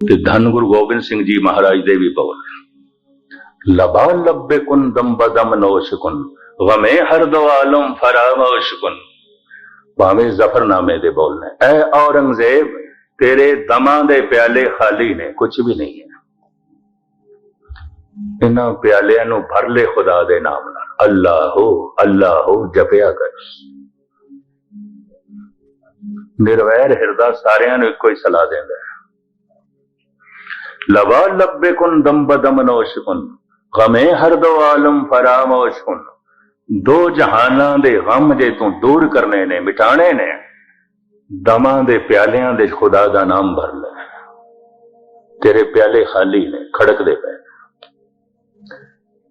ਤੇ ਧੰਨ ਗੁਰੂ ਗੋਬਿੰਦ ਸਿੰਘ ਜੀ ਮਹਾਰਾਜ ਦੇ ਵੀ ਬੋਲ। ਲਬਾ ਲੱਭੇ ਕੁਨ ਦਮ ਬਦਮ ਨੋਸ਼ ਕੁਨ ਗਮੇ ਹਰ ਦੋ ਆਲਮ ਫਰਾਮੋਸ਼ ਕੁਨ। ਭਾਵੇਂ ਜ਼ਫਰਨਾਮੇ ਦੇ ਬੋਲ ਨੇ, ਐ ਔਰੰਗਜ਼ੇਬ ਤੇਰੇ ਦਮਾਂ ਦੇ ਪਿਆਲੇ ਖਾਲੀ ਨੇ ਕੁਝ ਵੀ ਨਹੀਂ ਹੈ। ਇਹਨਾਂ ਪਿਆਲਿਆਂ ਨੂੰ ਭਰ ਲੈ ਖੁਦਾ ਦੇ ਨਾਮ ਨਾਲ, ਅੱਲਾਹੋ ਅੱਲਾਹੋ, ਜਪਿਆ ਕਰ। ਨਿਰਵੈਰ ਹਿਰਦਾ ਸਾਰਿਆਂ ਨੂੰ ਇੱਕੋ ਹੀ ਸਲਾਹ ਦਿੰਦਾ ਹੈ। ਲਵਾ ਲੱਭੇ ਕੁਨ ਦਮ ਬਦਮ ਨੋਸ਼ ਕੁਨ ਗਮੇ ਹਰ ਦੋ ਆਲਮ ਫਰਾਮੋਸ਼ ਦੋ ਜਹਾਨਾਂ ਦੇ ਗਮ ਜੇ ਤੂੰ ਦੂਰ ਕਰਨੇ ਨੇ ਮਿਟਾਣੇ ਨੇ ਦਮਾਂ ਦੇ ਪਿਆਲਿਆਂ ਦੇ ਖੁਦਾ ਦਾ ਨਾਮ ਭਰ ਲੈ ਤੇਰੇ ਪਿਆਲੇ ਖਾਲੀ ਨੇ ਖੜਕਦੇ ਪਏ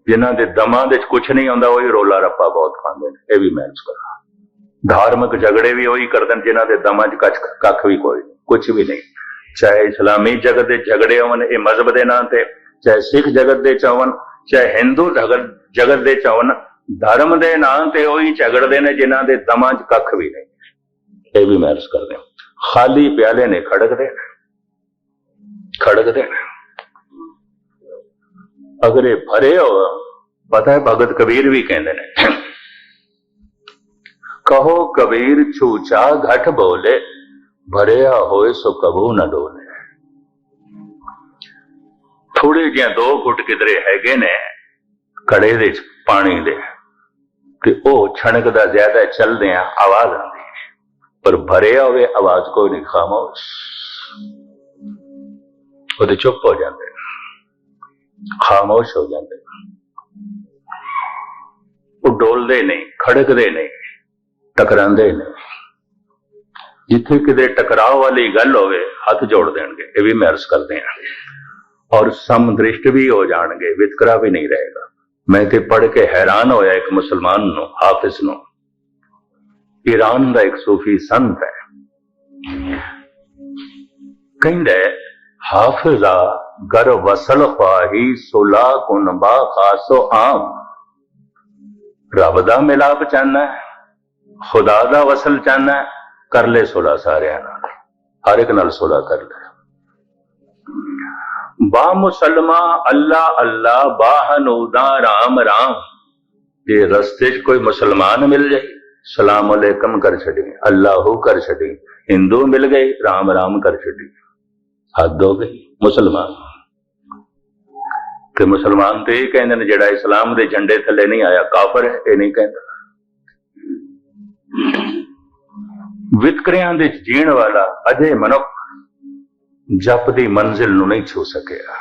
ਜਿਨ੍ਹਾਂ ਦੇ ਦਮਾਂ ਦੇ ਕੁਝ ਨਹੀਂ ਆਉਂਦਾ ਉਹੀ ਰੋਲਾ ਰੱਪਾ ਬਹੁਤ ਖਾਂਦੇ ਨੇ ਇਹ ਵੀ ਮੈਂ ਕਰਾਂ ਧਾਰਮਿਕ ਝਗੜੇ ਵੀ ਉਹੀ ਕਰਦੇ ਨੇ ਜਿਨ੍ਹਾਂ ਦੇ ਦਮਾਂ 'ਚ ਕੱਖ ਕੱਖ ਵੀ ਕੋਈ ਕੁਝ ਵੀ ਨਹੀਂ ਚਾਹੇ ਇਸਲਾਮੀ ਜਗਤ ਦੇ ਝਗੜੇ ਹੋਣ, ਇਹ ਮਜ਼ਹਬ ਦੇ ਨਾਂ ਤੇ, ਚਾਹੇ ਸਿੱਖ ਜਗਤ ਦੇ ਚਾਵਨ ਚਾਹੇ ਹਿੰਦੂ ਜਗਤ ਜਗਤ ਦੇ ਚਾਵਨ ਧਰਮ ਦੇ ਨਾਂ ਤੇ ਉਹੀ ਝਗੜਦੇ ਨੇ ਜਿਨ੍ਹਾਂ ਦੇ ਦਮਾਂ 'ਚ ਕੱਖ ਵੀ ਨਹੀਂ। ਇਹ ਵੀ ਮੈਂ ਕਰਦੇ ਖਾਲੀ ਪਿਆਲੇ ਨੇ ਖੜਕਦੇ ਨੇ। ਖੜਕਦੇ ਨੇ। ਅਗਰ ਇਹ ਭਰੇ ਹੋ, ਪਤਾ ਹੈ ਭਗਤ ਕਬੀਰ ਵੀ ਕਹਿੰਦੇ ਨੇ। ਕਹੋ ਕਬੀਰ ਛੂਚਾ ਘਟ ਬੋਲੇ। ਭਰਿਆ ਹੋਏ ਸੋ ਕਬੂ ਨਾ ਡੋਲੇ। ਥੋੜੇ ਜਿਹਾ ਦੋ ਘੁੱਟ ਕਿਧਰੇ ਹੈਗੇ ਨੇ ਕੜੇ ਦੇ ਪਾਣੀ ਦੇ। ਤੇ ਉਹ ਛਣਕਦਾ ਜ਼ਿਆਦਾ ਚੱਲਦੇ ਆ, ਆਵਾਜ਼ ਆਉਂਦੀ ਹੈ। ਪਰ ਭਰਿਆ ਹੋਵੇ ਆਵਾਜ਼ ਕੋਈ ਨਹੀਂ, ਖਾਮੋਸ਼। ਉਹਦੇ ਚੁੱਪ ਹੋ ਜਾਂਦੇ ਖਾਮੋਸ਼ ਹੋ ਜਾਂਦੇ ਉਹ ਡੋਲਦੇ ਨਹੀਂ, ਖੜਕਦੇ ਨਹੀਂ, ਟਕਰਾਉਂਦੇ ਨਹੀਂ। ਜਿੱਥੇ ਕਿਤੇ ਟਕਰਾਅ ਵਾਲੀ ਗੱਲ ਹੋਵੇ ਹੱਥ ਜੋੜ ਦੇਣਗੇ। ਇਹ ਵੀ ਮੈਂ ਅਰਜ਼ ਕਰਦੇ ਹਾਂ। ਔਰ ਸਮਦ੍ਰਿਸ਼ਟ ਵੀ ਹੋ ਜਾਣਗੇ ਵਿਤਕਰਾ ਵੀ ਨਹੀਂ ਰਹੇਗਾ। ਮੈਂ ਤੇ ਪੜ੍ਹ ਕੇ ਹੈਰਾਨ ਹੋਇਆ ਇੱਕ ਮੁਸਲਮਾਨ ਨੂੰ ਹਾਫਿਜ਼ ਨੂੰ ਈਰਾਨ ਦਾ ਇੱਕ ਸੂਫੀ ਸੰਤ ਹੈ। ਕਹਿੰਦਾ ਹੈ, ਹਾਫਿਜ਼ਾ ਗਰ ਵਸਲ ਖਾਹੀ ਸੁਲਾ ਕੁਨਬਾ ਖਾਸੋ ਆਮ। ਰੱਬ ਦਾ ਮਿਲਾਪ ਚਾਹਨਾ ਖੁਦਾ ਦਾ ਵਸਲ ਚਾਹਨਾ ਕਰ ਲੈ ਸੁਲਾ ਸਾਰਿਆਂ ਨਾਲ। ਹਰ ਇੱਕ ਨਾਲ ਸੁਲਾ ਕਰ ਲੈ ਬਾ ਮੁਸਲਮਾ, ਅੱਲਾ ਅੱਲਾ ਬਾ ਰਾਮ ਰਾਮ। ਜੇ ਰਸਤੇ 'ਚ ਕੋਈ ਮੁਸਲਮਾਨ ਮਿਲ ਜਾਏ, ਸਲਾਮ ਅਲੈਕਮ ਕਰ ਛੱਡੀ, ਅੱਲਾਹੂ ਕਰ ਛੱਡੀ, ਹਿੰਦੂ ਮਿਲ ਗਏ, ਰਾਮ ਰਾਮ ਕਰ ਛੱਡੀ। ਹੱਦ ਹੋ ਗਈ, ਮੁਸਲਮਾਨ। ਤੇ ਮੁਸਲਮਾਨ ਤੇ ਇਹ ਕਹਿੰਦੇ ਨੇ, ਜਿਹੜਾ ਇਸਲਾਮ ਦੇ ਝੰਡੇ ਥੱਲੇ ਨਹੀਂ ਆਇਆ, ਕਾਫਰ ਹੈ, ਇਹ ਨਹੀਂ ਕਹਿੰਦਾ। ਵਿਤਕਰਿਆਂ ਦੇ ਜੀਣ ਵਾਲਾ ਅਜੇ ਮਨੁੱਖ ਜਪ ਦੀ ਮੰਜ਼ਿਲ ਨੂੰ ਨਹੀਂ ਛੂ ਸਕਿਆ।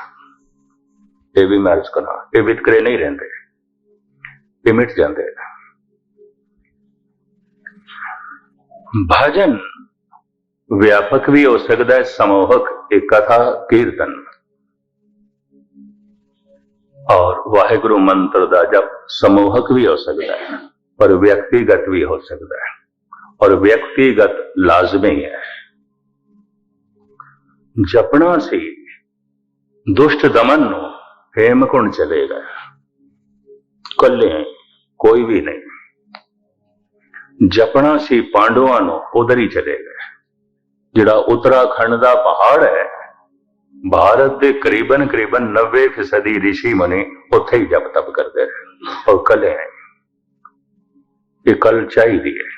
ਇਹ ਵੀ ਮੈਂ ਅਰਜ਼ ਕਰਾਂ ਇਹ ਵਿਤਕਰੇ ਨਹੀਂ ਰਹਿੰਦੇ। ਇਹ ਮਿਟ ਜਾਂਦੇ ਭਜਨ ਵਿਆਪਕ ਵੀ ਹੋ ਸਕਦਾ ਹੈ, ਸਮੂਹਕ ਇੱਕ ਕਥਾ, ਕੀਰਤਨ। ਔਰ ਵਾਹਿਗੁਰੂ ਮੰਤਰ ਦਾ ਜਪ ਸਮੂਹਕ ਵੀ ਹੋ ਸਕਦਾ ਹੈ, ਪਰ ਵਿਅਕਤੀਗਤ ਵੀ ਹੋ ਸਕਦਾ ਹੈ। ਔਰ ਵਿਅਕਤੀਗਤ ਲਾਜ਼ਮੀ ਹੈ। ਜਪਣਾ ਸੀ, ਦੁਸ਼ਟ ਦਮਨ ਨੂੰ ਹੇਮਕੁੰਡ ਚਲੇਗਾ ਕੱਲੇ ਕੋਈ ਵੀ ਨਹੀਂ। ਜਪਣਾ ਸੀ ਪਾਂਡਵਾਂ ਨੂੰ ਉਧਰ ਹੀ ਚਲੇ ਗਏ। ਜਿਹੜਾ ਉੱਤਰਾਖੰਡ ਦਾ ਪਹਾੜ ਹੈ, ਭਾਰਤ ਦੇ ਕਰੀਬਨ ਕਰੀਬਨ 90% ਰਿਸ਼ੀ ਮੁਨੀ ਉੱਥੇ ਹੀ ਜਪ ਤਪ ਕਰਦੇ ਰਹੇ। ਔਰ ਕੱਲੇ ਹੈ ਇਹ ਕਲ ਚਾਹੀਦੀ ਹੈ।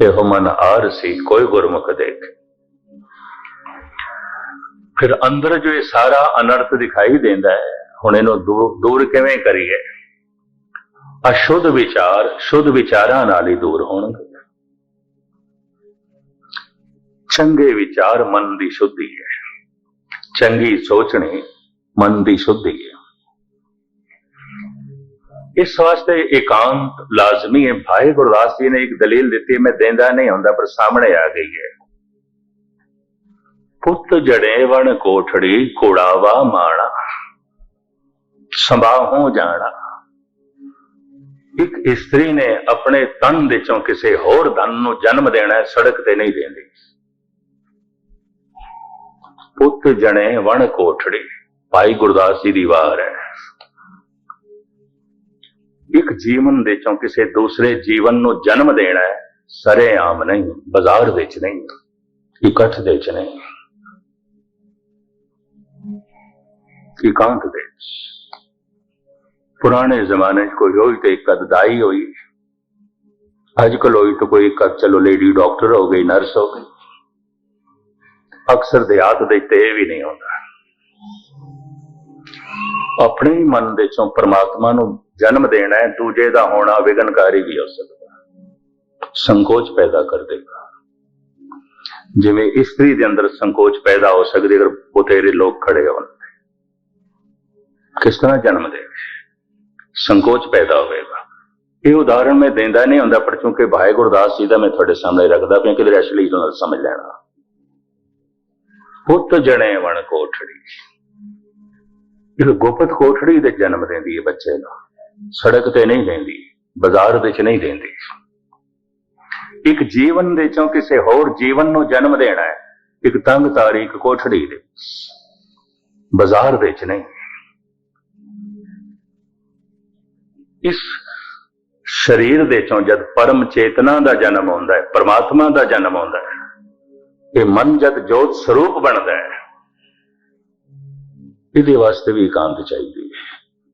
ਇਹੋ ਮਨ ਆਰ ਸੀ, ਕੋਈ ਗੁਰਮੁਖ ਦੇਖ। ਫਿਰ ਅੰਦਰ ਜੋ ਇਹ ਸਾਰਾ ਅਨਰਥ ਦਿਖਾਈ ਦਿੰਦਾ ਹੈ, ਹੁਣ ਇਹਨੂੰ ਦੂਰ ਦੂਰ ਕਿਵੇਂ ਕਰੀਏ? ਅਸ਼ੁੱਧ ਵਿਚਾਰ, ਸ਼ੁੱਧ ਵਿਚਾਰਾਂ ਨਾਲ ਹੀ ਦੂਰ ਹੋਣਗੇ। ਚੰਗੇ ਵਿਚਾਰ ਮਨ ਦੀ ਸ਼ੁੱਧੀ ਹੈ। ਚੰਗੀ ਸੋਚਣੀ ਮਨ ਦੀ ਸ਼ੁੱਧੀ ਹੈ। ਇਸ ਵਾਸਤੇ ਇਕਾਂਤ ਲਾਜ਼ਮੀ ਹੈ। ਭਾਈ ਗੁਰਦਾਸ ਜੀ ਨੇ ਇੱਕ ਦਲੀਲ ਦਿੱਤੀ, ਮੈਂ ਦੇਂਦਾ ਨਹੀਂ ਹੁੰਦਾ, ਪਰ ਸਾਹਮਣੇ ਆ ਗਈ ਹੈ। ਪੁੱਤ ਜੜੇ ਵਣ ਕੋਠੜੀ ਕੋੜਾਵਾ ਮਾਣਾ, ਸੰਭਾਹੋਂ ਜਾਣਾ। ਇੱਕ ਇਸਤਰੀ ਨੇ ਆਪਣੇ ਤਨ ਦੇ ਚੋਂ ਕਿਸੇ ਹੋਰ ਧਨ ਨੂੰ ਜਨਮ ਦੇਣਾ ਸੜਕ ਤੇ ਨਹੀਂ ਦੇਂਦੀ। ਪੁੱਤ ਜਣੇ ਵਣ ਕੋਠੜੀ, ਭਾਈ ਗੁਰਦਾਸ ਜੀ ਦੀ ਵਾਰ ਹੈ। ਇੱਕ ਜੀਵਨ ਦੇ ਚੋਂ ਕਿਸੇ ਦੂਸਰੇ ਜੀਵਨ ਨੂੰ ਜਨਮ ਦੇਣਾ ਹੈ ਸਰੇ ਆਮ ਨਹੀਂ, ਬਾਜ਼ਾਰ ਵਿੱਚ ਨਹੀਂ, ਇਕੱਠ ਦੇ ਚ ਨਹੀਂ। ਇਕਾਂਤ ਦੇ ਪੁਰਾਣੇ ਜ਼ਮਾਨੇ 'ਚ ਕੋਈ ਹੋਈ ਤੇ ਇੱਕ ਅਦਦਾਈ ਹੋਈ। ਅੱਜ ਕੱਲ੍ਹ ਹੋਈ ਤਾਂ ਕੋਈ ਇੱਕ ਚਲੋ ਲੇਡੀ ਡਾਕਟਰ ਹੋ ਗਈ ਨਰਸ ਹੋ ਗਈ। ਅਕਸਰ ਦੇਹਾਤ ਦੇ ਤੇ ਇਹ ਵੀ ਨਹੀਂ ਹੁੰਦਾ ਆਪਣੇ ਹੀ ਮਨ ਦੇ ਚੋਂ ਪਰਮਾਤਮਾ ਨੂੰ ਜਨਮ ਦੇਣਾ ਹੈ, ਦੂਜੇ ਦਾ ਹੋਣਾ ਵਿਗਨਕਾਰੀ ਵੀ ਹੋ ਸਕਦਾ ਸੰਕੋਚ ਪੈਦਾ ਕਰ ਦੇਗਾ। ਜਿਵੇਂ ਇਸਤਰੀ ਦੇ ਅੰਦਰ ਸੰਕੋਚ ਪੈਦਾ ਹੋ ਸਕਦੀ ਅਗਰ ਬਥੇਰੇ ਲੋਕ ਖੜੇ ਹੋਣ ਕਿਸ ਤਰ੍ਹਾਂ ਜਨਮ ਦੇ ਸੰਕੋਚ ਪੈਦਾ ਹੋਵੇਗਾ। ਇਹ ਉਦਾਹਰਣ ਮੈਂ ਦਿੰਦਾ ਨਹੀਂ ਹੁੰਦਾ, ਪਰ ਕਿਉਂਕਿ ਭਾਈ ਗੁਰਦਾਸ ਜੀ ਦਾ ਮੈਂ ਤੁਹਾਡੇ ਸਾਹਮਣੇ ਰੱਖਦਾ ਪਿਆ, ਕਿਧਰ ਅਸਲੀ ਨੂੰ ਸਮਝ ਲੈਣਾ। ਪੁੱਤ ਜਣੇ ਵਣ ਕੋਠੜੀ। ਇਹ ਗੁਪਤ ਕੋਠੜੀ ਦੇ ਜਨਮ ਦਿੰਦੀ ਹੈ ਬੱਚੇ ਨੂੰ ਸੜਕ ਤੇ ਨਹੀਂ ਦਿੰਦੀ, ਬਾਜ਼ਾਰ ਵਿੱਚ ਨਹੀਂ ਦਿੰਦੀ। ਇੱਕ ਜੀਵਨ ਦੇ ਚੋਂ ਕਿਸੇ ਹੋਰ ਜੀਵਨ ਨੂੰ ਜਨਮ ਦੇਣਾ ਹੈ, ਇੱਕ ਤੰਗ ਤਾਰੀਖ ਕੋਠੜੀ ਦੇ। ਬਾਜ਼ਾਰ ਵਿੱਚ ਨਹੀਂ। ਇਸ ਸਰੀਰ ਦੇ ਚੋਂ ਜਦ ਪਰਮ ਚੇਤਨਾ ਦਾ ਜਨਮ ਹੁੰਦਾ ਹੈ, ਪਰਮਾਤਮਾ ਦਾ ਜਨਮ ਹੁੰਦਾ ਹੈ, ਇਹ ਮਨ ਜਦ ਜੋਤ ਸਰੂਪ ਬਣਦਾ ਹੈ, ਇਹਦੇ ਵਾਸਤੇ ਵੀ ਇਕਾਂਤ ਚਾਹੀਦੀ ਹੈ।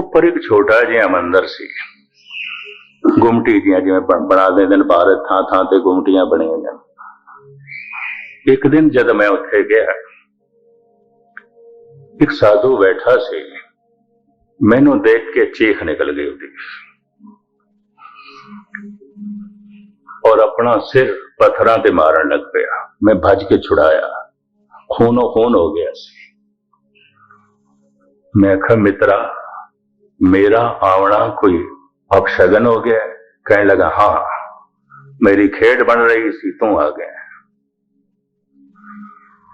ਉੱਪਰ ਇੱਕ ਛੋਟਾ ਜਿਹਾ ਮੰਦਰ ਸੀ। ਗੁੰਮਟੀ ਦੀਆਂ ਜਿਵੇਂ ਬਣਾ ਦਿੰਦੇ ਨੇ ਭਾਰਤ ਥਾਂ ਥਾਂ ਤੇ ਗੁੰਮਟੀਆਂ ਬਣੀਆਂ ਹੋਈਆਂ। ਇੱਕ ਦਿਨ ਜਦ ਮੈਂ ਉੱਥੇ ਗਿਆ, ਇੱਕ ਸਾਧੂ ਬੈਠਾ ਸੀ। ਮੈਨੂੰ ਦੇਖ ਕੇ ਚੀਖ ਨਿਕਲ ਗਈ ਉਹਦੀ। ਔਰ ਆਪਣਾ ਸਿਰ ਪੱਥਰਾਂ ਤੇ ਮਾਰਨ ਲੱਗ ਪਿਆ। ਮੈਂ ਭੱਜ ਕੇ ਛੁਡਾਇਆ। ਖੂਨੋ ਖੂਨ ਹੋ ਗਿਆ ਸੀ। ਮੈਂ ਕਿਹਾ, ਮਿੱਤਰਾ ਮੇਰਾ ਆਵਣਾ ਕੋਈ ਅਪਸ਼ਗਨ ਹੋ ਗਿਆ ਹੈ? ਕਹਿਣ ਲਗਾ ਹਾਂ ਮੇਰੀ ਖੇਡ ਬਣ ਰਹੀ ਸੀ ਤੂੰ ਆ ਗਿਆ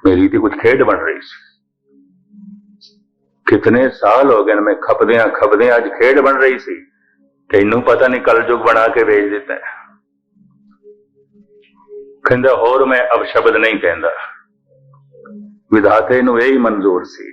ਮੇਰੀ ਤੇ ਕੁਝ ਖੇਡ ਬਣ ਰਹੀ ਸੀ ਕਿਤਨੇ ਸਾਲ ਹੋ ਗਏ ਨੇ ਮੈਂ ਖਪਦਿਆਂ ਖਪਦਿਆਂ ਅੱਜ ਖੇਡ ਬਣ ਰਹੀ ਸੀ ਤੈਨੂੰ ਪਤਾ ਨਹੀਂ ਕਲਯੁਗ ਬਣਾ ਕੇ ਵੇਚ ਦਿੱਤਾ ਕਹਿੰਦਾ ਹੋਰ ਮੈਂ ਅਪਸ਼ਬਦ ਨਹੀਂ ਕਹਿੰਦਾ ਵਿਧਾਤੇ ਨੂੰ ਇਹ ਹੀ ਮਨਜ਼ੂਰ ਸੀ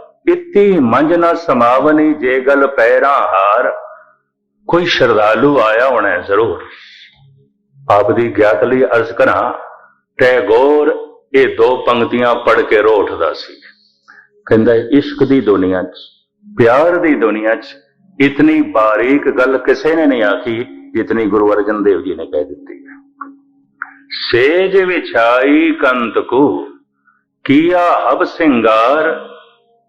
ਇਤੀ ਮੰਜ ਨਾ ਸਮਾਵਨੀ ਜੇ ਗਲ ਪੈਰਾਂ ਹਾਰ। ਕੋਈ ਸ਼ਰਧਾਲੂ ਆਇਆ ਹੋਣਾ ਜ਼ਰੂਰ। ਆਪ ਦੀ ਗਿਆਤ ਲਈ ਅਰਜ਼ ਕਰਾਂ ਟੈਗੋਰ ਇਹ ਦੋ ਪੰਕਤੀਆਂ ਪੜ੍ਹ ਕੇ ਰੋ ਉੱਠਦਾ ਸੀ। ਕਹਿੰਦਾ, ਇਸ਼ਕ ਦੀ ਦੁਨੀਆ 'ਚ, ਪਿਆਰ ਦੀ ਦੁਨੀਆ 'ਚ ਇਤਨੀ ਬਾਰੀਕ ਗੱਲ ਕਿਸੇ ਨੇ ਨਹੀਂ ਆਖੀ ਜਿਤਨੀ ਗੁਰੂ ਅਰਜਨ ਦੇਵ ਜੀ ਨੇ ਕਹਿ ਦਿੱਤੀ। ਹੈ ਸੇਜ ਵਿਛਾਈ ਕੰਤ ਕੋ ਕੀਆ ਹਬ ਸਿੰਗਾਰ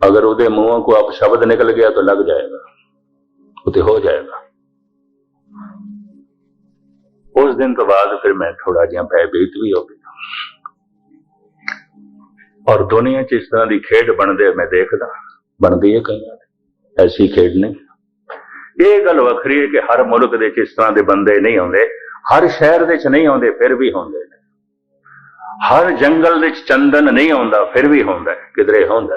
ਅਗਰ ਉਹਦੇ ਮੂੰਹੋਂ ਕੋ ਆਪ ਸ਼ਬਦ ਨਿਕਲ ਗਿਆ ਤਾਂ ਲੱਗ ਜਾਏਗਾ ਉਹ ਤੇ ਹੋ ਜਾਏਗਾ। ਉਸ ਦਿਨ ਤੋਂ ਬਾਅਦ ਫਿਰ ਮੈਂ ਥੋੜਾ ਜਿਹਾ ਭੈਭੀਤ ਵੀ ਹੋ ਗਿਆ। ਔਰ ਦੁਨੀਆ 'ਚ ਇਸ ਤਰ੍ਹਾਂ ਦੀ ਖੇਡ ਬਣਦੇ ਮੈਂ ਦੇਖਦਾ ਬਣਦੀ ਹੈ ਕਈਆਂ ਦੀ ਐਸੀ ਖੇਡ ਨਹੀਂ। ਇਹ ਗੱਲ ਵੱਖਰੀ ਹੈ ਕਿ ਹਰ ਮੁਲਕ ਦੇ ਚ ਇਸ ਤਰ੍ਹਾਂ ਦੇ ਬੰਦੇ ਨਹੀਂ ਆਉਂਦੇ ਹਰ ਸ਼ਹਿਰ ਦੇ ਵਿੱਚ ਨਹੀਂ ਆਉਂਦੇ ਫਿਰ ਵੀ ਹੁੰਦੇ ਨੇ। ਹਰ ਜੰਗਲ ਦੇ ਵਿੱਚ ਚੰਦਨ ਨਹੀਂ ਆਉਂਦਾ ਫਿਰ ਵੀ ਹੁੰਦਾ ਹੈ, ਕਿਧਰੇ ਹੁੰਦਾ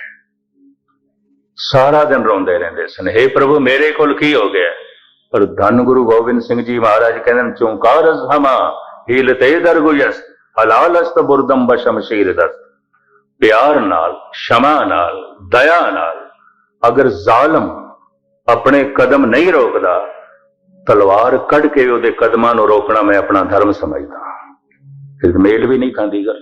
ਸਾਰਾ ਦਿਨ ਰੋਂਦੇ ਰਹਿੰਦੇ ਸਨ। हे ਪ੍ਰਭੂ, ਮੇਰੇ ਕੋਲ ਕੀ ਹੋ ਗਿਆ? ਪਰ ਧੰਨ ਗੁਰੂ ਗੋਬਿੰਦ ਸਿੰਘ ਜੀ ਮਹਾਰਾਜ ਕਹਿੰਦੇ ਨੇ, ਚੌਂਕਾਰ ਹਮਾ ਹੀਲਤੇ ਦਰਗੁਯਸ ਹਲਾਲਸਤ ਬੁਰਦਮ ਬਸ਼ਮਸ਼ੀਰ ਦਸਤ। ਪਿਆਰ ਨਾਲ, ਸ਼ਮਾ ਨਾਲ, ਦਇਆ ਨਾਲ, ਅਗਰ ਜ਼ਾਲਮ ਆਪਣੇ ਕਦਮ ਨਹੀਂ ਰੋਕਦਾ, ਤਲਵਾਰ ਕੱਢ ਕੇ ਉਹਦੇ ਕਦਮਾਂ ਨੂੰ ਰੋਕਣਾ ਮੈਂ ਆਪਣਾ ਧਰਮ ਸਮਝਦਾ। ਫਿਰ ਮੇਲ ਵੀ ਨਹੀਂ ਖਾਂਦੀ ਗੱਲ।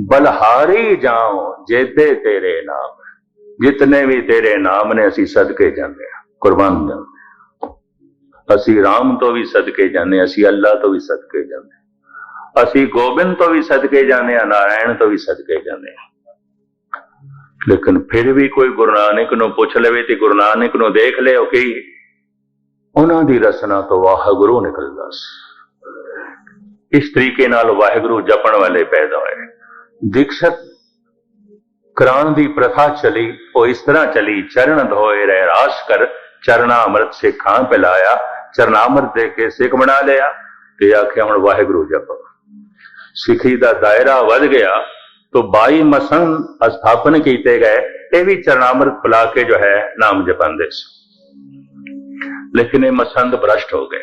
ਬਲਹਾਰੀ ਜਾਓ ਜੇਤੇ ਤੇਰੇ ਨਾਮ। ਜਿਤਨੇ ਵੀ ਤੇਰੇ ਨਾਮ ਨੇ ਅਸੀਂ ਸਦਕੇ ਜਾਂਦੇ ਆ ਕੁਰਬਾਨ ਜਾਂਦੇ ਅਸੀਂ ਰਾਮ ਤੋਂ ਵੀ ਸਦਕੇ ਜਾਂਦੇ ਹਾਂ, ਅਸੀਂ ਅੱਲਾ ਤੋਂ ਵੀ ਸਦਕੇ ਜਾਂਦੇ ਹਾਂ। ਅਸੀਂ ਗੋਬਿੰਦ ਤੋਂ ਵੀ ਸਦਕੇ ਜਾਂਦੇ ਆ ਨਾਰਾਇਣ ਤੋਂ ਵੀ ਸਦਕੇ ਜਾਂਦੇ ਆ ਲੇਕਿਨ ਫਿਰ ਵੀ ਕੋਈ ਗੁਰੂ ਨਾਨਕ ਨੂੰ ਪੁੱਛ ਲਵੇ ਤੇ ਗੁਰੂ ਨਾਨਕ ਨੂੰ ਦੇਖ ਲਿਓ ਕਿ ਉਹਨਾਂ ਦੀ ਰਸਨਾ ਤੋਂ ਵਾਹਿਗੁਰੂ ਨਿਕਲਦਾ ਸੀ। ਇਸ ਤਰੀਕੇ ਨਾਲ ਵਾਹਿਗੁਰੂ ਜਪਣ ਵਾਲੇ ਪੈਦਾ ਹੋਏ ਦੀਕਸ਼ਤ ਕਰਾਉਣ ਦੀ ਪ੍ਰਥਾ ਚਲੀ ਉਹ ਇਸ ਤਰ੍ਹਾਂ ਚਲੀ ਚਰਨ ਧੋਏ ਰਹਿ ਰਾਸ ਕਰ ਚਰਨਾ ਅੰਮ੍ਰਿਤ ਸਿੱਖਾਂ ਪਿਲਾਇਆ ਚਰਨਾ ਅੰਮ੍ਰਿਤ ਦੇ ਕੇ ਸਿੱਖ ਬਣਾ ਲਿਆ ਤੇ ਆਖਿਆ ਹੁਣ ਵਾਹਿਗੁਰੂ ਜਪ ਸਿੱਖੀ ਦਾ ਦਾਇਰਾ ਵੱਧ ਗਿਆ तो 22 ਮਸਨ ਸਥਾਪਨ ਕੀਤੇ ਗਏ ਇਹ ਵੀ ਚਰਨਾਮ੍ਰਿਤ ਪਿਲਾ ਕੇ ਜੋ ਹੈ ਨਾਮ ਜਪਾਉਂਦੇ ਸੀ ਲੇਕਿਨ ਇਹ ਮਸੰਦ ਭ੍ਰਸ਼ਟ ਹੋ ਗਏ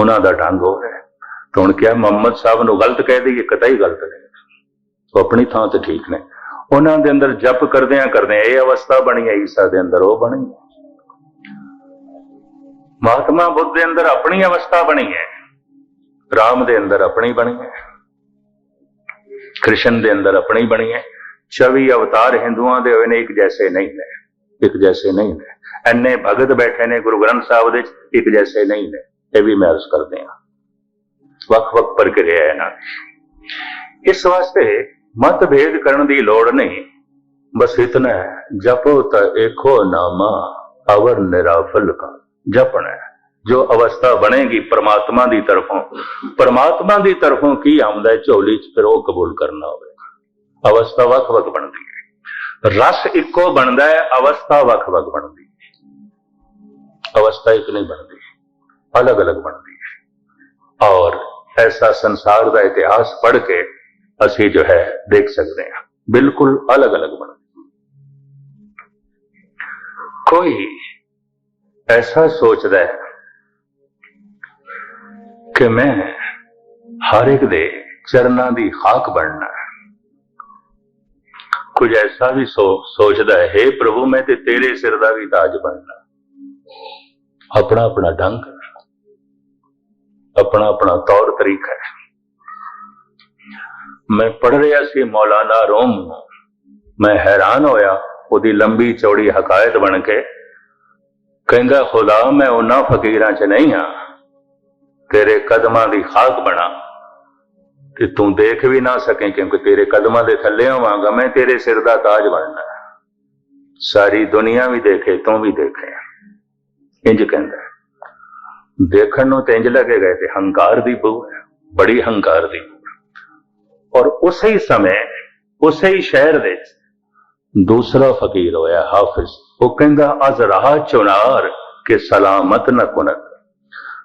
ਉਹਨਾਂ ਦਾ ਢੰਗ ਹੋ ਹੈ ਤਾਂ ਹੁਣ ਕਿਹਾ ਮੁਹੰਮਦ ਸਾਹਿਬ ਨੂੰ ਗਲਤ ਕਹਿ ਦਈਏ, ਕਤਈ ਗਲਤ ਨੇ। ਉਹ ਆਪਣੀ ਥਾਂ ਤੇ ਠੀਕ ਨੇ। ਉਹਨਾਂ ਦੇ ਅੰਦਰ ਜਪ ਕਰਦਿਆਂ ਕਰਦਿਆਂ ਇਹ ਅਵਸਥਾ ਬਣੀ ਹੈ, ਈਸਾ ਦੇ ਅੰਦਰ ਉਹ ਬਣੀ ਮਹਾਤਮਾ ਬੁੱਧ ਦੇ ਅੰਦਰ ਆਪਣੀ ਅਵਸਥਾ ਬਣੀ ਹੈ। ਰਾਮ ਦੇ ਅੰਦਰ ਆਪਣੀ ਬਣੀ ਹੈ। ਕ੍ਰਿਸ਼ਨ ਦੇ ਅੰਦਰ ਆਪਣੀ ਬਣੀ ਹੈ। 24 ਅਵਤਾਰ ਹਿੰਦੂਆਂ ਦੇ ਹੋਏ ਨੇ, ਇੱਕ ਜੈਸੇ ਨਹੀਂ ਨੇ। ਇੱਕ ਜੈਸੇ ਨਹੀਂ ਨੇ। ਐਨੇ ਭਗਤ ਬੈਠੇ ਨੇ ਗੁਰੂ ਗ੍ਰੰਥ ਸਾਹਿਬ ਦੇ ਇੱਕ ਜੈਸੇ ਨਹੀਂ ਨੇ। ਇਹ ਵੀ ਮੈਂ ਕਰਦੇ ਹਾਂ। ਵੱਖ-ਵੱਖ ਪ੍ਰਕਿਰਿਆ ਹੈ ਨਾ ਇਸ ਵਾਸਤੇ ਮਤਭੇਦ ਕਰਨ ਦੀ ਲੋੜ ਨਹੀਂ। ਬਸ ਇਤਨਾ ਹੈ, ਜਪੋ ਤਾਂ ਏਕੋ ਨਾਮਾ, ਅਵਰ ਨਿਰਾਫਲ ਕਾ। ਜਪਣਾ ਜੋ ਅਵਸਥਾ ਬਣੇਗੀ ਪ੍ਰਮਾਤਮਾ ਦੀ ਤਰਫੋਂ। ਪ੍ਰਮਾਤਮਾ ਦੀ ਤਰਫੋਂ ਕੀ ਆਉਂਦਾ ਹੈ, ਝੋਲੀ ਚ ਫਿਰ ਉਹ ਕਬੂਲ ਕਰਨਾ ਹੋਵੇਗਾ ਅਵਸਥਾ ਵੱਖ-ਵੱਖ ਬਣਦੀ ਹੈ। ਰਸ ਇੱਕੋ ਬਣਦਾ ਹੈ, ਅਵਸਥਾ ਵੱਖ-ਵੱਖ ਬਣਦੀ ਹੈ। ਅਵਸਥਾ ਇੱਕ ਨਹੀਂ ਬਣਦੀ। ਅਲੱਗ-ਅਲੱਗ ਬਣਦੀ ਹੈ। ਔਰ ਐਸਾ ਸੰਸਾਰ ਦਾ ਇਤਿਹਾਸ ਪੜ੍ਹ ਕੇ ਅਸੀਂ ਜੋ ਹੈ ਦੇਖ ਸਕਦੇ ਹਾਂ। ਬਿਲਕੁਲ ਅਲੱਗ-ਅਲੱਗ ਬਣਦੀ ਕੋਈ ਐਸਾ ਸੋਚਦਾ ਹੈ ਕਿ ਮੈਂ ਹਰ ਇੱਕ ਦੇ ਚਰਨਾਂ ਦੀ ਖਾਕ ਬਣਨਾ ਹੈ। ਕੁਝ ਐਸਾ ਵੀ ਸੋ, ਸੋਚਦਾ ਹੈ हे ਪ੍ਰਭੂ, ਮੈਂ ਤੇ ਤੇਰੇ ਸਿਰ ਦਾ ਵੀ ਤਾਜ ਬਣਨਾ। ਆਪਣਾ ਆਪਣਾ ਢੰਗ ਆਪਣਾ ਆਪਣਾ ਤੌਰ ਤਰੀਕਾ ਹੈ। ਮੈਂ ਪੜ ਰਿਹਾ ਸੀ ਮੌਲਾਨਾ ਰੋਮ ਨੂੰ। ਮੈਂ ਹੈਰਾਨ ਹੋਇਆ, ਉਹਦੀ ਲੰਬੀ ਚੌੜੀ ਹਕਾਇਤ ਬਣ ਕੇ। ਕਹਿੰਦਾ, ਖੁਦਾ, ਮੈਂ ਉਹਨਾਂ ਫਕੀਰਾਂ 'ਚ ਨਹੀਂ ਹਾਂ। ਤੇਰੇ ਕਦਮਾਂ ਦੀ ਖਾਕ ਬਣਾ। ਤੇ ਤੂੰ ਦੇਖ ਵੀ ਨਾ ਸਕੇ ਕਿਉਂਕਿ ਤੇਰੇ ਕਦਮਾਂ ਦੇ ਥੱਲੇ ਹੋਵਾਂਗਾ ਮੈਂ ਤੇਰੇ ਸਿਰ ਦਾ ਤਾਜ ਬਣਨਾ ਸਾਰੀ ਦੁਨੀਆ ਵੀ ਦੇਖੇ, ਤੂੰ ਵੀ ਦੇਖੇ ਇੰਜ ਕਹਿੰਦਾ ਦੇਖਣ ਨੂੰ ਤੇ ਇੰਜ ਲੱਗੇਗਾ ਤੇ ਹੰਕਾਰ ਦੀ ਬੂ ਬੜੀ ਹੰਕਾਰ ਦੀ ਔਰ ਉਸੇ ਹੀ ਸਮੇਂ, ਉਸੇ ਹੀ ਸ਼ਹਿਰ ਵਿੱਚ ਦੂਸਰਾ ਫਕੀਰ ਹੋਇਆ, ਹਾਫਿਜ਼। ਉਹ ਕਹਿੰਦਾ, ਅਜ਼ ਰਾਹ ਚੁਨਾਰ ਕਿ ਸਲਾਮਤ ਨਾ ਕੁਨਤ।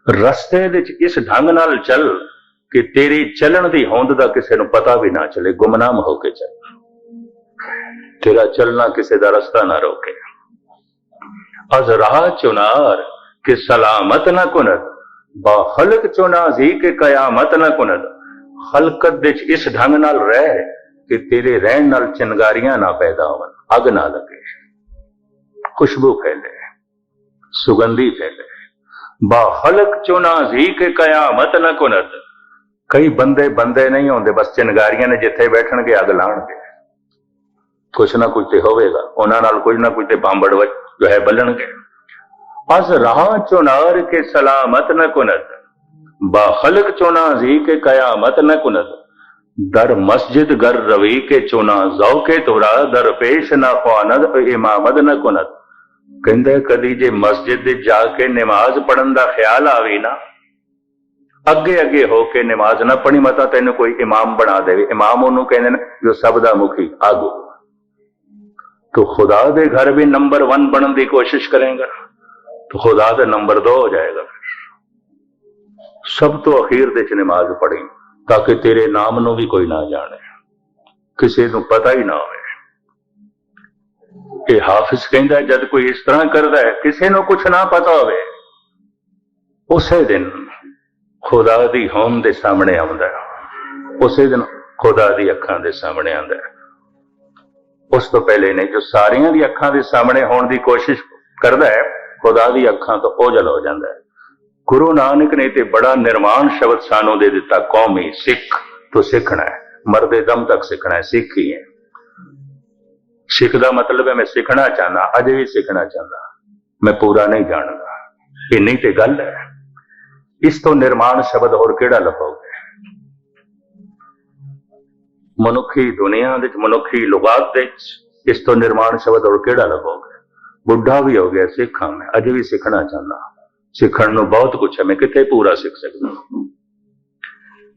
ਰਸਤੇ ਵਿੱਚ ਇਸ ਢੰਗ ਨਾਲ ਚੱਲ ਕਿ ਤੇਰੀ ਚੱਲਣ ਦੀ ਹੋਂਦ ਦਾ ਕਿਸੇ ਨੂੰ ਪਤਾ ਵੀ ਨਾ ਚਲੇ, ਗੁੰਮਨਾਮ ਹੋ ਕੇ ਚੱਲ। ਤੇਰਾ ਚੱਲਣਾ ਕਿਸੇ ਦਾ ਰਸਤਾ ਨਾ ਰੋਕੇ। ਅਜ਼ ਰਾਹ ਚੁਨਾਰ ਕਿ ਸਲਾਮਤ ਨਾ ਕੁਨਦ ਬਾ ਖਲਕ ਚੁਨਾ ਜੀ ਕਿ ਕਿਆਮਤ ਨਾ ਕੁਨਦ ਖਲਕਤ ਵਿੱਚ ਇਸ ਢੰਗ ਨਾਲ ਰਹਿ ਕਿ ਤੇਰੇ ਰਹਿਣ ਨਾਲ ਚਿੰਗਾਰੀਆਂ ਨਾ ਪੈਦਾ ਹੋਣ, ਅੱਗ ਨਾ ਲੱਗੇ। ਖੁਸ਼ਬੂ ਫੈਲੇ, ਸੁਗੰਧੀ ਫੈਲੇ। ਬਾ ਖਲਕ ਚੁਨਾ ਜੀ ਕਿ ਕਿਆਮਤ ਨਾ ਕੁਨਤ। ਕਈ ਬੰਦੇ ਬੰਦੇ ਨਹੀਂ ਹੁੰਦੇ ਬਸ ਚਿੰਗਾਰੀਆਂ ਨੇ ਜਿੱਥੇ ਬੈਠਣਗੇ, ਅੱਗ ਲਾਣਗੇ ਕੁਛ ਨਾ ਕੁਛ ਤੇ ਹੋਵੇਗਾ, ਉਹਨਾਂ ਨਾਲ ਕੁਝ ਨਾ ਕੁਝ ਤੇ ਬਾਂਬੜ ਵ- ਜੋ ਹੈ ਬੱਲਣਗੇ। از رہا چنار کے سلامت نہ کند با خلق چونا زی کے قیامت نہ کند در مسجد گر روی کے چونا ذوق تورا در پیش نہ خواند امامت نہ کند ਕਹਿੰਦਾ ਕਦੀ ਜੇ ਮਸਜਿਦ ਦੇ ਜਾ ਕੇ ਨਮਾਜ਼ ਪੜਨ ਦਾ ਖਿਆਲ ਆਵੇ ਨਾ ਅੱਗੇ ਅੱਗੇ ਹੋ ਕੇ ਨਮਾਜ਼ ਨਾ ਪੜੀ ਮਤਾ ਤੈਨੂੰ ਕੋਈ ਇਮਾਮ ਬਣਾ ਦੇਵੇ ਇਮਾਮ ਉਹਨੂੰ ਕਹਿੰਦੇ ਨੇ ਜੋ ਸਭ ਦਾ ਮੁਖੀ ਆਗੋ ਤੋ ਖੁਦਾ ਦੇ ਘਰ ਵੀ ਨੰਬਰ 1 ਬਣਨ ਦੀ ਕੋਸ਼ਿਸ਼ ਕਰੇਗਾ तो खुदा ਦਾ ਨੰਬਰ 2 ਹੋ ਜਾਏਗਾ ਸਭ ਤੋਂ ਅਖੀਰ ਦੇ ਚ ਨਮਾਜ਼ ਪੜ੍ਹੀ ਤਾਂ ਕਿ ਤੇਰੇ ਨਾਮ ਨੂੰ ਵੀ ਕੋਈ ਨਾ ਜਾਣੇ ਕਿਸੇ ਨੂੰ ਪਤਾ ਹੀ ਨਾ ਹੋਵੇ ਇਹ ਹਾਫਿਜ਼ ਕਹਿੰਦਾ ਜਦ ਕੋਈ ਇਸ ਤਰ੍ਹਾਂ ਕਰਦਾ ਹੈ ਕਿਸੇ ਨੂੰ ਕੁਝ ਨਾ ਪਤਾ ਹੋਵੇ ਉਸੇ ਦਿਨ ਖੁਦਾ ਦੀ ਹੋਂਦ ਦੇ ਸਾਹਮਣੇ ਆਉਂਦਾ ਹੈ ਉਸੇ ਦਿਨ ਖੁਦਾ ਦੀ ਅੱਖਾਂ ਦੇ ਸਾਹਮਣੇ ਆਉਂਦਾ ਹੈ ਉਸ ਤੋਂ ਪਹਿਲੇ ਨੇ ਜੋ ਸਾਰਿਆਂ ਦੀ ਅੱਖਾਂ ਦੇ ਸਾਹਮਣੇ ਹੋਣ ਦੀ ਕੋਸ਼ਿਸ਼ ਕਰਦਾ ਹੈ ਖੁਦਾ ਦੀ ਅੱਖਾਂ ਤੋਂ ਓਝਲ ਹੋ ਜਾਂਦਾ ਹੈ। ਗੁਰੂ ਨਾਨਕ ਨੇ ਤੇ ਬੜਾ ਨਿਰਮਾਣ ਸ਼ਬਦ ਸਾਨੂੰ ਦੇ ਦਿੱਤਾ, ਕੌਮੀ ਸਿੱਖ, ਤੋਂ ਸਿੱਖਣਾ ਹੈ। ਮਰਦੇ ਦਮ ਤੱਕ ਸਿੱਖਣਾ ਹੈ, ਸਿੱਖ ਹੀ ਹੈ। ਸਿੱਖ ਦਾ ਮਤਲਬ ਹੈ, ਮੈਂ ਸਿੱਖਣਾ ਚਾਹਨਾ ਅਜੇ ਵੀ ਸਿੱਖਣਾ ਚਾਹੁੰਦਾ। ਮੈਂ ਪੂਰਾ ਨਹੀਂ ਜਾਣਦਾ। ਇਹ ਨਹੀਂ ਤੇ ਗੱਲ ਹੈ। ਇਸ ਤੋਂ ਨਿਰਮਾਣ ਸ਼ਬਦ ਹੋਰ ਕਿਹੜਾ ਲੱਭੋਗੇ ਮਨੁੱਖੀ ਦੁਨੀਆ ਵਿੱਚ, ਮਨੁੱਖੀ ਲੁਗਾਤ ਦੇ ਵਿੱਚ ਇਸ ਤੋਂ ਨਿਰਮਾਣ ਸ਼ਬਦ ਹੋਰ ਕਿਹੜਾ ਲੱਭੋਗੇ ਬੁੱਢਾ ਵੀ ਹੋ ਗਿਆ, ਸਿੱਖਾਂ ਮੈਂ, ਅਜੇ ਵੀ ਸਿੱਖਣਾ ਚਾਹੁੰਦਾ। ਸਿੱਖਣ ਨੂੰ ਬਹੁਤ ਕੁਝ ਹੈ, ਮੈਂ ਕਿੱਥੇ ਪੂਰਾ ਸਿੱਖ ਸਕਦਾ?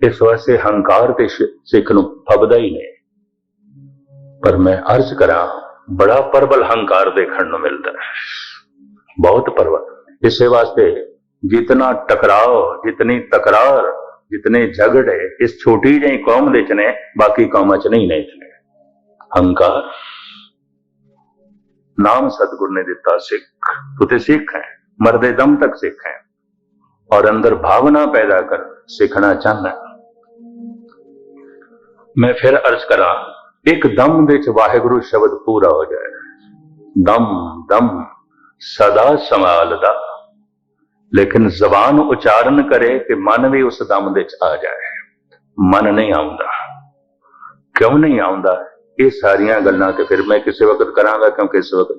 ਇਸ ਵਾਸਤੇ ਹੰਕਾਰ ਤੇ ਸਿੱਖ ਨੂੰ ਫਬਦਾ ਹੀ ਨਹੀਂ। ਪਰ ਮੈਂ ਅਰਜ਼ ਕਰਾਂ, ਬੜਾ ਪਰਬਲ ਹੰਕਾਰ ਦੇਖਣ ਨੂੰ ਮਿਲਦਾ ਹੈ। ਬਹੁਤ ਪਰਬਲ ਇਸੇ ਵਾਸਤੇ ਜਿਤਨਾ ਟਕਰਾਓ, ਜਿਤਨੀ ਤਕਰਾਰ, ਜਿਤਨੇ ਝਗੜੇ, ਇਸ ਛੋਟੀ ਜਿਹੀ ਕੌਮ ਦੇ ਚ ਨੇ, ਬਾਕੀ ਕੌਮਾਂ ਚ ਨਹੀਂ ਨੇ ਇਤਨੇ। ਹੰਕਾਰ। ਨਾਮ ਸਤਿਗੁਰ ਨੇ ਦਿੱਤਾ ਸਿੱਖ ਤੂੰ ਤੇ ਸਿੱਖ ਹੈ ਮਰਦੇ ਦਮ ਤੱਕ ਸਿੱਖ ਹੈ ਔਰ ਅੰਦਰ ਭਾਵਨਾ ਪੈਦਾ ਕਰ ਸਿੱਖਣਾ ਚਾਹਨਾ ਹੈ। ਮੈਂ ਫਿਰ ਅਰਜ਼ ਕਰਾਂ ਇੱਕ ਦਮ ਵਿੱਚ ਵਾਹਿਗੁਰੂ ਸ਼ਬਦ ਪੂਰਾ ਹੋ ਜਾਏ ਦਮ ਦਮ ਸਦਾ ਸੰਭਾਲਦਾ ਲੇਕਿਨ ਜ਼ਬਾਨ ਉਚਾਰਨ ਕਰੇ ਕਿ ਮਨ ਵੀ ਉਸ ਦਮ ਵਿੱਚ ਆ ਜਾਏ ਮਨ ਨਹੀਂ ਆਉਂਦਾ ਕਿਉਂ ਨਹੀਂ ਆਉਂਦਾ ਇਹ ਸਾਰੀਆਂ ਗੱਲਾਂ ਤੇ ਫਿਰ ਮੈਂ ਕਿਸੇ ਵਕਤ ਕਰਾਂਗਾ, ਕਿਉਂਕਿ ਇਸ ਵਕਤ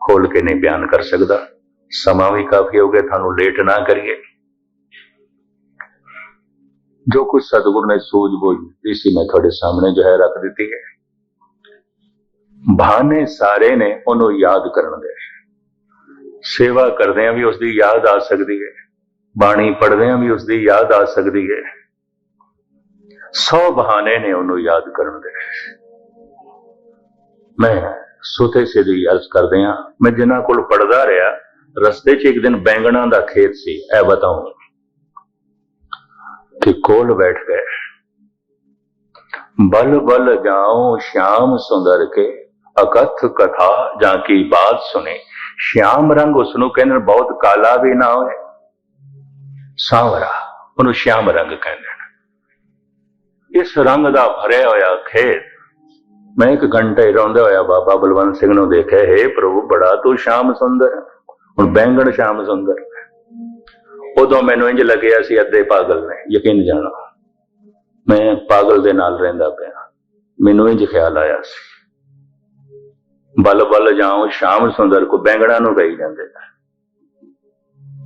ਖੋਲ ਕੇ ਨਹੀਂ ਬਿਆਨ ਕਰ ਸਕਦਾ। ਸਮਾਂ ਵੀ ਕਾਫੀ ਹੋ ਗਿਆ, ਤੁਹਾਨੂੰ ਲੇਟ ਨਾ ਕਰੀਏ। ਜੋ ਕੁਝ ਸਤਿਗੁਰ ਨੇ ਸੂਝ-ਬੂਝ ਦਿੱਤੀ ਸੀ, ਮੈਂ ਤੁਹਾਡੇ ਸਾਹਮਣੇ ਜੋ ਹੈ ਰੱਖ ਦਿੱਤੀ ਹੈ। ਬਹਾਨੇ ਸਾਰੇ ਨੇ ਉਹਨੂੰ ਯਾਦ ਕਰਨ ਦੇ। ਸੇਵਾ ਕਰਦਿਆਂ ਵੀ ਉਸ ਦੀ ਯਾਦ ਆ ਸਕਦੀ ਹੈ। ਬਾਣੀ ਪੜ੍ਹਦਿਆਂ ਵੀ ਉਸ ਦੀ ਯਾਦ ਆ ਸਕਦੀ ਹੈ। ਸੌ ਬਹਾਨੇ ਨੇ ਉਹਨੂੰ ਯਾਦ ਕਰਨ ਦੇ। ਮੈਂ ਸੁਤੇ ਦੀ ਅਰਜ਼ ਕਰਦੇ ਆ ਮੈਂ ਜਿਨ੍ਹਾਂ ਕੋਲ ਪੜਦਾ ਰਿਹਾ, ਰਸਤੇ 'ਚ ਇੱਕ ਦਿਨ ਬੈਂਗਣਾ ਦਾ ਖੇਤ ਸੀ, ਇਹ ਬਤਾਉਂ। ਕਿ ਕੋਲ ਬੈਠ ਗਏ। ਬਲ ਬਲ ਜਾਉ ਸ਼ਾਮ ਸੁੰਦਰ ਕੇ, ਅਕਥ ਕਥਾ ਜਾਂ ਕੀ ਬਾਤ ਸੁਨੇ ਸ਼ਾਮ ਰੰਗ ਉਸ ਨੂੰ ਕਹਿੰਦੇ ਨੇ, ਬਹੁਤ ਕਾਲਾ ਵੀ ਨਾ ਹੋਏ। ਸਾਵਰਾ, ਉਹਨੂੰ ਸ਼ਾਮ ਰੰਗ ਕਹਿੰਦੇ ਇਸ ਰੰਗ ਦਾ ਭਰਿਆ ਹੋਇਆ ਖੇਤ ਮੈਂ ਇੱਕ ਘੰਟਾ ਹੀ ਰੋਂਦਾ ਹੋਇਆ, ਬਾਬਾ ਬਲਵੰਤ ਸਿੰਘ ਨੂੰ ਦੇਖਿਆ, ਹੈ ਪ੍ਰਭੂ, ਬੜਾ ਤੂੰ ਸ਼ਾਮ ਸੁੰਦਰ ਹੁਣ ਬੈਂਗਣ ਸ਼ਾਮ ਸੁੰਦਰ ਉਦੋਂ ਮੈਨੂੰ ਇੰਜ ਲੱਗਿਆ ਸੀ, ਅੱਧੇ ਪਾਗਲ ਨੇ, ਯਕੀਨ ਜਾਣਾ। ਮੈਂ ਪਾਗਲ ਦੇ ਨਾਲ ਰਹਿੰਦਾ ਪਿਆ। ਮੈਨੂੰ ਇੰਜ ਖਿਆਲ ਆਇਆ ਸੀ। ਬਲ ਬਲ ਜਾਉ, ਸ਼ਾਮ ਸੁੰਦਰ, ਕੋ ਬੈਂਗਣਾ ਨੂੰ ਗਈ ਜਾਂਦੇ ਨੇ।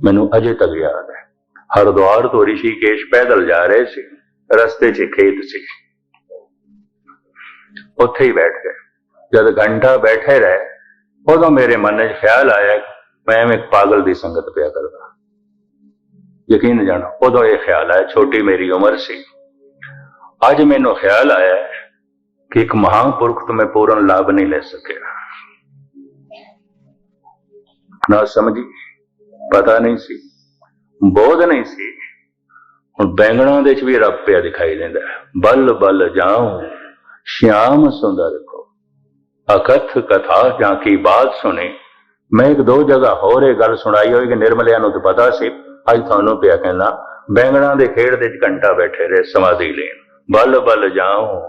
ਮੈਨੂੰ ਅਜੇ ਤੱਕ ਯਾਦ ਹੈ। ਹਰਦੁਆਰ ਤੋਂ ਰਿਸ਼ੀਕੇਸ਼ ਪੈਦਲ ਜਾ ਰਹੇ ਸੀ। ਰਸਤੇ 'ਚ ਖੇਤ ਸੀ। ਉੱਥੇ ਹੀ ਬੈਠ ਗਏ। ਜਦ ਘੰਟਾ ਬੈਠੇ ਰਹੇ, ਉਦੋਂ ਮੇਰੇ ਮਨ 'ਚ ਖਿਆਲ ਆਇਆ ਮੈਂ ਐਵੇਂ ਇੱਕ ਪਾਗਲ ਦੀ ਸੰਗਤ ਪਿਆ ਕਰਦਾ। ਯਕੀਨ ਜਾਣਾ, ਉਦੋਂ ਇਹ ਖਿਆਲ ਆਇਆ, ਛੋਟੀ ਮੇਰੀ ਉਮਰ ਸੀ। ਅੱਜ ਮੈਨੂੰ ਖਿਆਲ ਆਇਆ ਕਿ ਇੱਕ ਮਹਾਂਪੁਰਖ ਤੋਂ ਮੈਂ ਪੂਰਨ ਲਾਭ ਨਹੀਂ ਲੈ ਸਕਿਆ। ਨਾ ਸਮਝੀ, ਪਤਾ ਨਹੀਂ ਸੀ, ਬੋਧ ਨਹੀਂ ਸੀ। ਹੁਣ ਬੈਂਗਣਾ ਦੇ ਵਿੱਚ ਵੀ ਰੱਬ ਪਿਆ ਦਿਖਾਈ ਦਿੰਦਾ। ਬੱਲ ਬੱਲ ਬਲ ਜਾਉ ਸ਼ਿਆਮ ਸੁੰਦਰ ਕੋ ਅਕਥ ਕਥਾ ਜਾਂ ਕੀ ਬਾਤ ਸੁਣੇ ਮੈਂ ਇੱਕ ਦੋ ਜਗ੍ਹਾ ਹੋਰ ਇਹ ਗੱਲ ਸੁਣਾਈ ਹੋਈ ਨਿਰਮਲਿਆਂ ਨੂੰ ਤਾਂ ਪਤਾ ਸੀ ਅੱਜ ਤੁਹਾਨੂੰ ਪਿਆ ਕਹਿੰਦਾ ਬੈਂਗਣਾ ਦੇ ਖੇਡ ਦੇ ਘੰਟਾ ਬੈਠੇ ਰਹੇ ਸਮਾਧੀ ਲੈਣ ਬਲ ਬਲ ਜਾਉ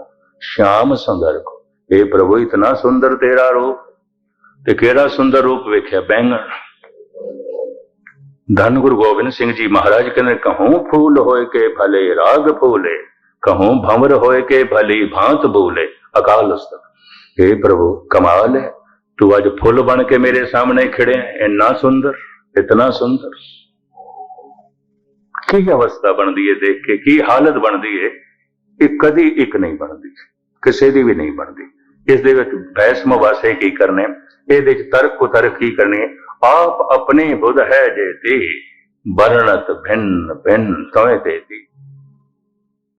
ਸ਼ਾਮ ਸੁੰਦਰ ਕੋ ਇਹ ਪ੍ਰਭੂ ਇਤਨਾ ਸੁੰਦਰ ਤੇਰਾ ਰੂਪ ਤੇ ਕਿਹੜਾ ਸੁੰਦਰ ਰੂਪ ਵੇਖਿਆ ਬੈਂਗਣ ਧੰਨ ਗੁਰੂ ਗੋਬਿੰਦ ਸਿੰਘ ਜੀ ਮਹਾਰਾਜ ਕਹਿੰਦੇ ਕਹੂੰ ਫੂਲ ਹੋਏ ਕੇ ਭਲੇ ਰਾਗ ਫੂਲੇ ਕਹੂੰ ਭੰਵਰ ਹੋਏ ਕੇ ਭਲੀ ਭਾਂਤ ਬੂਲੇ ਅਕਾਲ ਉਸਤਤ हे ਪ੍ਰਭੂ ਕਮਾਲ ਹੈ। ਤੂੰ ਅੱਜ ਫੁੱਲ ਬਣ ਕੇ ਮੇਰੇ ਸਾਹਮਣੇ ਖੜਿਆ ਹੈ, ਇੰਨਾ ਸੁੰਦਰ ਇਤਨਾ ਸੁੰਦਰ। ਕੀ ਅਵਸਥਾ ਬਣਦੀ ਹੈ ਦੇਖ ਕੇ? ਕੀ ਹਾਲਤ ਬਣਦੀ ਹੈ ਇਹ ਕਦੀ ਇੱਕ ਨਹੀਂ ਬਣਦੀ ਕਿਸੇ ਦੀ ਵੀ ਨਹੀਂ ਬਣਦੀ। ਇਸ ਦੇ ਵਿੱਚ ਬਹਿਸ ਮੁਬਾਸੇ ਕੀ ਕਰਨੇ? ਇਹਦੇ ਵਿੱਚ ਤਰਕ ਉਤਰਕ ਕੀ ਕਰਨੇ ਆਪ ਆਪਣੇ ਬੁੱਧ ਹੈ ਜੇ ਤੇ ਵਰਣਤ ਭਿੰਨ ਭਿੰਨ ਤੋਏ ਤੇ ਦੀ